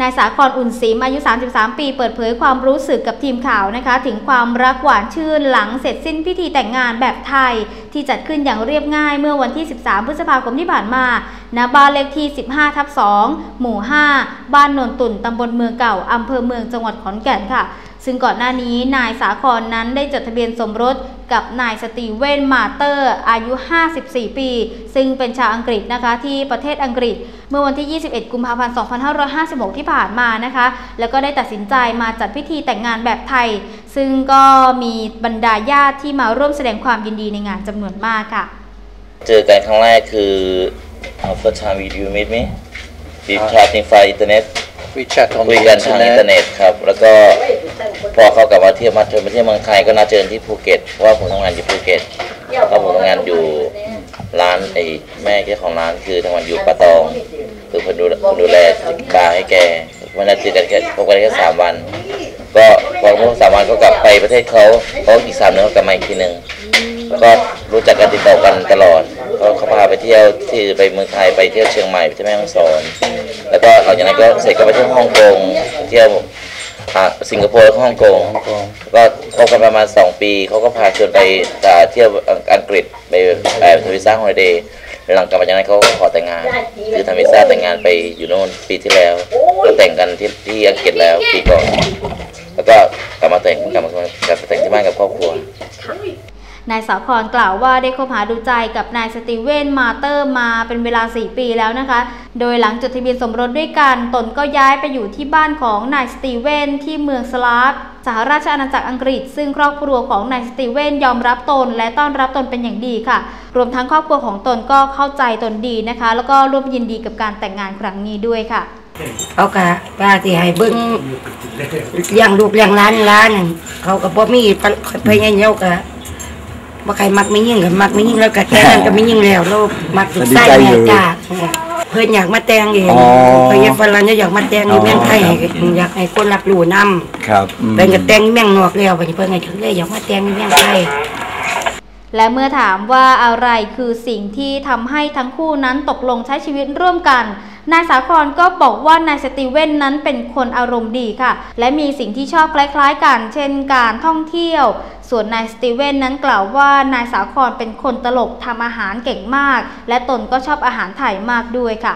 นายสาครอุ่นศรีอายุ 33 ปี เปิดเผยความรู้สึกกับทีมข่าวนะคะ ถึงความรักหวานชื่นหลังเสร็จสิ้นพิธีแต่งงานแบบไทย ที่จัดขึ้นอย่างเรียบง่ายเมื่อวันที่ 13 พฤษภาคมที่ผ่านมาณบ้านเลขที่ 15 ทับ 2 หมู่ 5 บ้านโนนตุ่นตำบลเมืองเก่าอำเภอเมืองจังหวัดขอนแก่นค่ะซึ่งก่อนหน้านี้นายสาครนั้นได้จดทะเบียนสมรสกับนายสตีเวนมาเตอร์ อายุ 54 ปี ซึ่งเป็นชาวอังกฤษนะคะที่ประเทศอังกฤษ เมื่อวันที่ 21 กุมภาพันธ์ 2556 ที่ผ่านมานะคะ แล้วก็ได้ตัดสินใจมาจัดพิธีแต่งงานแบบไทย ซึ่งก็มีบรรดาญาติที่มาร่วมแสดงความยินดีในงานจำนวนมากค่ะ เจอกันครั้งแรกคือ uh, first time you you meet me we chatting via internet We chat on คุย the กันทางอินเทอร์ internet. เน็ตครับ แล้วก็พอเขากลับมาเที่ยวมาเที่ยวมาเที่ยวเมืองไทยก็นัดเจอที่ภูเก็ตเพราะว่าผมทำงานอยู่ภูเก็ตแล้วผมทำงานอยู่ ร้านไอ้แม่เจ้าของร้านคือทำงานอยู่ปะตอง คือคนดูคนดูแลบาร์ให้แกวันนั้นเจอกันแค่พบกันแค่สามวัน ก็พอพบสามวันก็กลับไปประเทศเขาเขาอีกสามเดือนเขากลับมาอีกทีหนึ่งก็รู้จักกันติดต่อกันตลอดเขาเขาพาไปเที่ยวที่ไปเมืองไทยไปเที่ยวเชียงใหม่ไปที่แม่ฮ่องสอน แล้วก็หลังจากนั้นก็เสร็จก็ไปเที่ยวฮ่องกงเที่ยวอ่าสิงคโปร์แล้วก็ฮ่องกงก็คบกันประมาณ2ปีเขาก็พาชวนไปอ่เที่ยวอัง กฤษไปแบบทวิซ่าฮอลิเดย์หลังกลับมาจากนั้นเขาก็ขอแต่งงานคือทำวีซ่าแต่งงานไปอยู่โน่นปีที่แล้วก็แต่งกันที่ที่อังกฤษแล้วปีก่อนแล้วก็กลับมาแต่งกลับมากลับมาแต่งที่บ้านกับครอบครัว นายสาครกล่าวว่าได้คบหาดูใจกับนายสตีเวนมาเตอร์มาเป็นเวลา 4 ปีแล้วนะคะ โดยหลังจดทะเบียนสมรสด้วยกัน ตนก็ย้ายไปอยู่ที่บ้านของนายสตีเวนที่เมืองสลาฟสหราชอาณาจักรอังกฤษ ซึ่งครอบครัวของนายสตีเวนยอมรับตน และต้อนรับตนเป็นอย่างดีค่ะ รวมทั้งครอบครัวของตนก็เข้าใจตนดีนะคะ แล้วก็ร่วมยินดีกับการแต่งงานครั้งนี้ด้วยค่ะเขาก็ป้าที่ให้เบิ่งเลี้ยงลูกเลี้ยงหล้านหล้านนั่นเขาก็บ่มีพยายาม ก็บ่ใครมักไม่ยิ่งก็มักไม่ยิ่งแล้วก็แค่นั้นก็ไม่ยิ่งแล้วแล้วมักสุดไส้แม่จ้าเพิ่นอยากมาแต่งเองอ๋อเพิ่นอยากฝรั่งอยากมาแต่งอยู่เมืองไทยให้อยากให้คนรับรู้นํครับอืมเพิ่นก็แต่งเมืองนอกแล้วบัดนี้เพิ่นก็ถึงเลยอยากมาแต่งอยู่เมืองไทย และเมื่อถามว่าอะไรคือสิ่งที่ทำให้ทั้งคู่นั้นตกลงใช้ชีวิตร่วมกัน นายสาครก็บอกว่านายสตีเว่นนั้นเป็นคนอารมณ์ดีค่ะ และมีสิ่งที่ชอบคล้ายๆกัน เช่นการท่องเที่ยว ส่วนนายสตีเว่นนั้นกล่าวว่านายสาครเป็นคนตลกทำอาหารเก่งมาก และตนก็ชอบอาหารไทยมากด้วยค่ะ